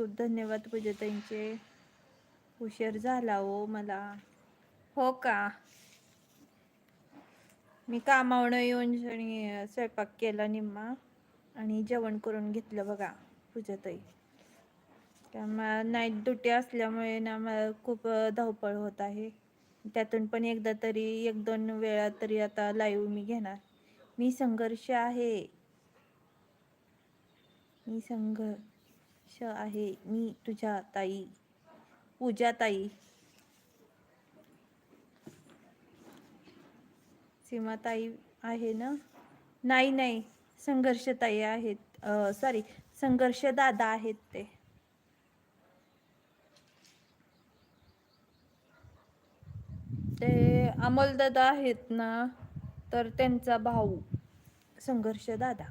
खूप धन्यवाद पूजाताईंचे. उशीर झाला हो मला. हो का? मी कामावनं येऊन स्वयंपाक केला निम्मा आणि जेवण करून घेतलं बघा पूजाताई. त्यामुळे नाईट ड्युटी असल्यामुळे ना मला खूप धावपळ होत आहे. त्यातून पण एकदा तरी एक दोन वेळा तरी आता लाईव्ह मी घेणार. मी संघर्ष आहे. मी संघर्ष श आहे. मी तुझ्या ताई पूजा ताई. सीमाताई आहे ना? नाही नाही. संघर्ष ताई आहेत. सॉरी संघर्ष दादा आहेत ते. ते अमोलदादा आहेत ना? तर त्यांचा भाऊ संघर्ष दादा.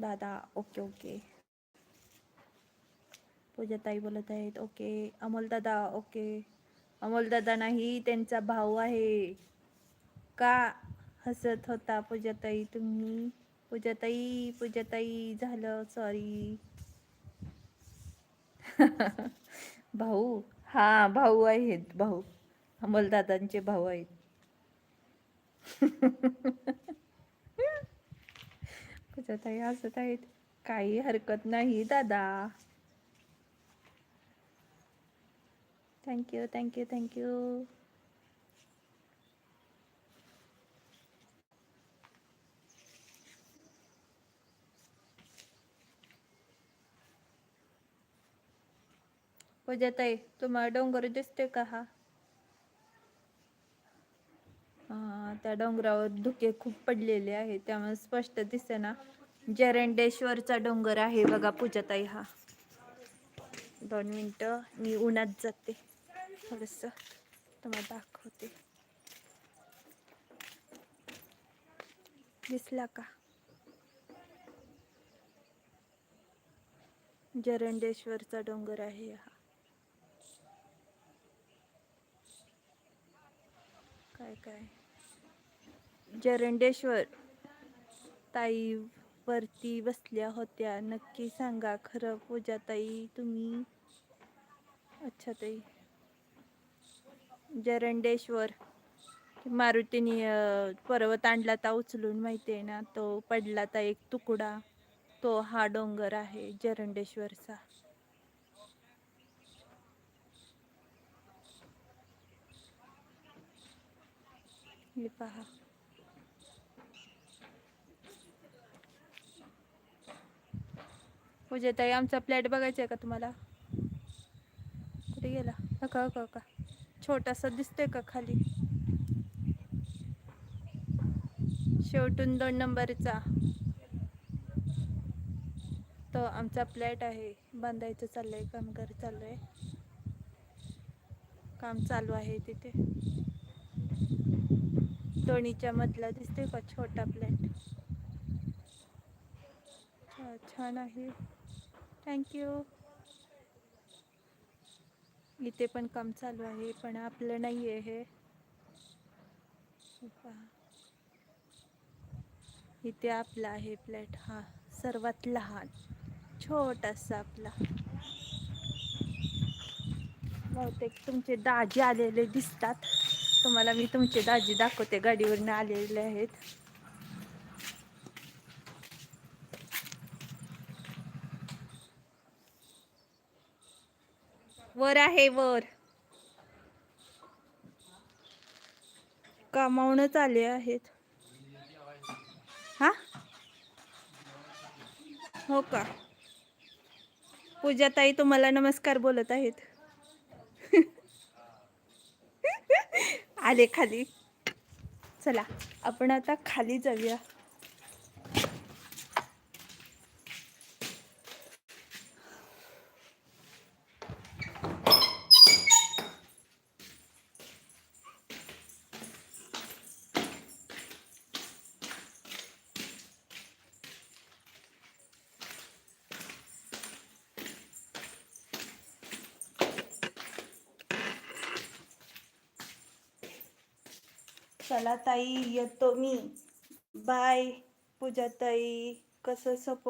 दादा ओके ओके. पूजाताई बोलत आहेत ओके. अमोल दादा ओके. अमोल दादा नाही त्यांचा भाऊ आहे. का हसत होता पूजाताई तुम्ही? पूजाताई पूजाताई झालं सॉरी भाऊ? हा भाऊ आहेत भाऊ. अमोलदादांचे भाऊ आहेत. पूजाताई हसत आहेत. काही हरकत नाही दादा. थँक्यू थँक्यू थँक्यू पूजाताई तुम्हाला डोंगर दिसते का हा हा, त्या डोंगरावर धुके खूप पडलेले आहेत. त्यामुळे स्पष्ट दिसे ना जरंडेश्वरचा डोंगर आहे बघा पूजाताई हा. दोन मिनटं मी उन्हात जाते. थोडस तुम्हाला दाखवते. दिसला का? जरंडेश्वरचा डोंगर आहे हा. काय काय? जरंडेश्वर ताई वरती बसल्या होत्या. नक्की सांगा खरं पूजा ताई तुम्ही? अच्छा ताई. जरंडेश्वर. मारुतीने पर्वत आणला ता उचलून माहिती आहे ना? तो पडला ता एक तुकडा. तो हा डोंगर आहे जरंडेश्वरचा. हे पहा. पूजा ताई आमचा फ्लॅट बघायचा आहे का तुम्हाला? कुठे गेला? अका का अका का? छोटासा दिसतोय का खाली? शेवटून दोन नंबरचा. तो आमचा फ्लॅट आहे. बांधायचं चाललंय कामगार चाललंय. काम चालू आहे तिथे. दोन्हीच्या मधला दिसतोय का? छोटा प्लेट छान आहे. थँक्यू इथे पण काम चालू आहे पण आपलं नाही आहे हे इथे आपला आहे प्लॅट हा. सर्वात लहान. छोटासा आपला. बहुतेक तुमचे दाजी आलेले दिसतात. तुम्हाला मी तुमचे दाजी दाखवते गाडीवरनं आलेले आहेत. वर आहे वर. कामावूनच आले आहेत. हा? हो का? पूजाताई तुम्हाला नमस्कार बोलत आहेत. आले खाली. चला आपण आता खाली जाऊया. चला ताई येतो मी. बाय पूजा ताई कसं सपो